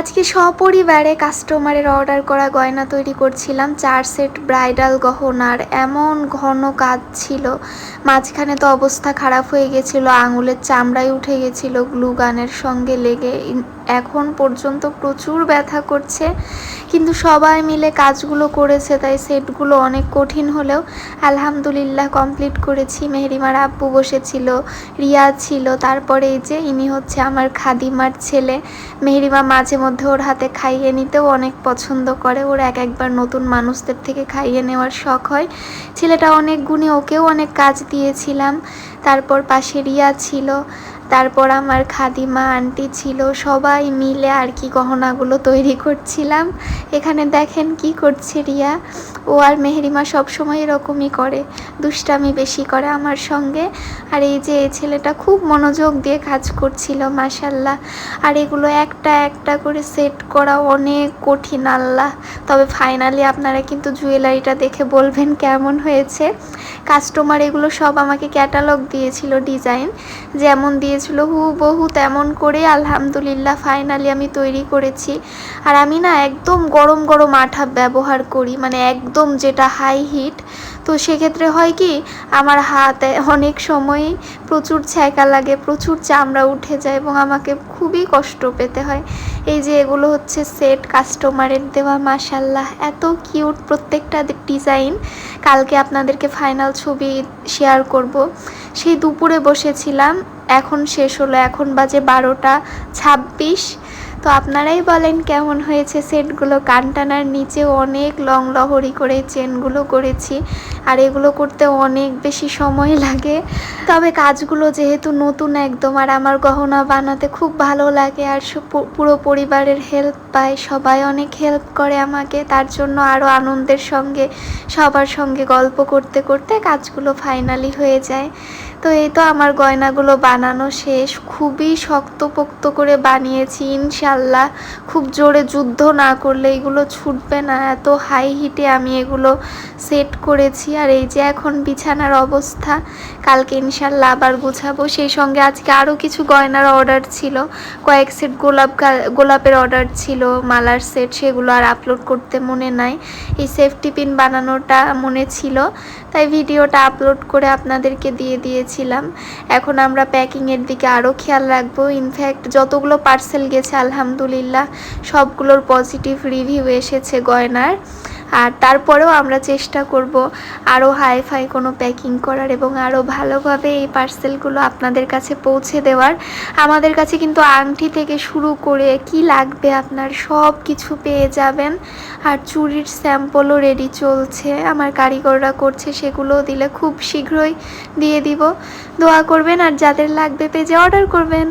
আজকে সপরিবারে কাস্টমারের অর্ডার করা গয়না তৈরি করছিলাম। চার সেট ব্রাইডাল গহনার এমন ঘন কাজ ছিল। মাঝখানে তো অবস্থা খারাপ হয়ে গেছিল, আঙুলের চামড়ায় উঠে গেছিল গ্লু গানের সঙ্গে লেগে। এখন পর্যন্ত প্রচুর ব্যথা করছে, কিন্তু সবাই মিলে কাজগুলো করেছে, তাই সেটগুলো অনেক কঠিন হলেও আলহামদুলিল্লাহ কমপ্লিট করেছি। মেহরিমার আব্বু বসেছিল, রিয়া ছিল, তারপরে এই যে ইনি হচ্ছে আমার খাদিমার ছেলে। মেহরিমা মাঝে মধ্যে ওর হাতে খাইয়ে নিতেও অনেক পছন্দ করে। ওর এক একবার নতুন মানুষদের থেকে খাইয়ে নেওয়ার শখ হয়। ছেলেটা অনেক গুণে ওকেও অনেক কাজ দিয়েছিলাম। তারপর পাশে রিয়া ছিল। তারপর আমার খাদিমা, আন্টি ছিল, সবাই মিলে আর কি গহনাগুলো তৈরি করছিলাম। এখানে দেখেন কি করছে রিয়া। ও আর মেহরিমা সবসময় এরকমই করে, দুষ্টামি বেশি করে আমার সঙ্গে। আর এই যে এই ছেলেটা খুব মনোযোগ দিয়ে কাজ করছিল মাসাল্লাহ আর এগুলো একটা একটা করে সেট করা অনেক কঠিন, আল্লাহ। তবে ফাইনালি আপনারা কিন্তু জুয়েলারিটা দেখে বলবেন কেমন হয়েছে। কাস্টমার এগুলো সব আমাকে ক্যাটালগ দিয়েছিল ডিজাইন। যেমন দিয়েছিল, হুবহু তেমন করে, আলহামদুলিল্লাহ ফাইনালি আমি তৈরি করেছি। আর আমি না একদম গরম গরম আঠা ব্যবহার করি মানে একদম যেটা হাই হিট তো সেক্ষেত্রে হয় কি, আমার হাতে অনেক সময়ই প্রচুর ছ্যাঁকা লাগে, প্রচুর চামড়া উঠে যায় এবং আমাকে খুবই কষ্ট পেতে হয়। এই যে এগুলো হচ্ছে সেট কাস্টমারের দেওয়া মাসাল্লাহ এত কিউট প্রত্যেকটা ডিজাইন। কালকে আপনাদেরকে ফাইনাল ছবি শেয়ার করব। সেই দুপুরে বসেছিলাম, এখন শেষ হলো, এখন বাজে বারোটা ছাব্বিশ। তো আপনারাই বলেন কেমন হয়েছে সেটগুলো। কানটানার নিচে অনেক লং লহরি করে চেনগুলো করেছি, আর এগুলো করতে অনেক বেশি সময় লাগে। তবে কাজগুলো যেহেতু নতুন একদম, আর আমার গহনা বানাতে খুব ভালো লাগে, আর পুরো পরিবারের হেল্প পাই সবাই অনেক হেল্প করে আমাকে, তার জন্য আরও আনন্দের সঙ্গে, সবার সঙ্গে গল্প করতে করতে কাজগুলো ফাইনালি হয়ে যায়। তো এই তো আমার গয়নাগুলো বানানো শেষ, খুবই শক্তপোক্ত করে বানিয়েছি ইনশাল্লাহ খুব জোরে যুদ্ধ না করলে এগুলো ছুটবে না। এত হাই হিটে আমি এগুলো সেট করেছি। আর এই যে এখন বিছানার অবস্থা, কালকে ইনশাল্লাহ আবার গুছাবো। সেই সঙ্গে আজকে আরও কিছু গয়নার অর্ডার ছিল। কয়েক সেট গোলাপ গোলাপের অর্ডার ছিল, মালার সেট সেগুলো আর আপলোড করতে মনে নাই। এই সেফটি পিন বানানোটা মনে ছিল, তাই ভিডিওটা আপলোড করে আপনাদেরকে দিয়ে দিয়েছিলাম। এখন আমরা প্যাকিংয়ের দিকে আরও খেয়াল রাখব। ইনফ্যাক্ট যতগুলো পার্সেল গেছে আলহামদুলিল্লাহ, সবগুলোর পজিটিভ রিভিউ এসেছে গয়নার। আর তারপরেও আমরা চেষ্টা করব আরও হাই ফাই কোনো প্যাকিং করার এবং আরও ভালোভাবে এই পার্সেলগুলো আপনাদের কাছে পৌঁছে দেওয়ার। আমাদের কাছে কিন্তু আংটি থেকে শুরু করে কি লাগবে আপনার সব কিছু পেয়ে যাবেন। আর চুরির স্যাম্পলও রেডি চলছে, আমার কারিগররা করছে সেগুলোও দিলে খুব শীঘ্রই দিয়ে দিব। দোয়া করবেন আর যাদের লাগবে পেজে অর্ডার করবেন।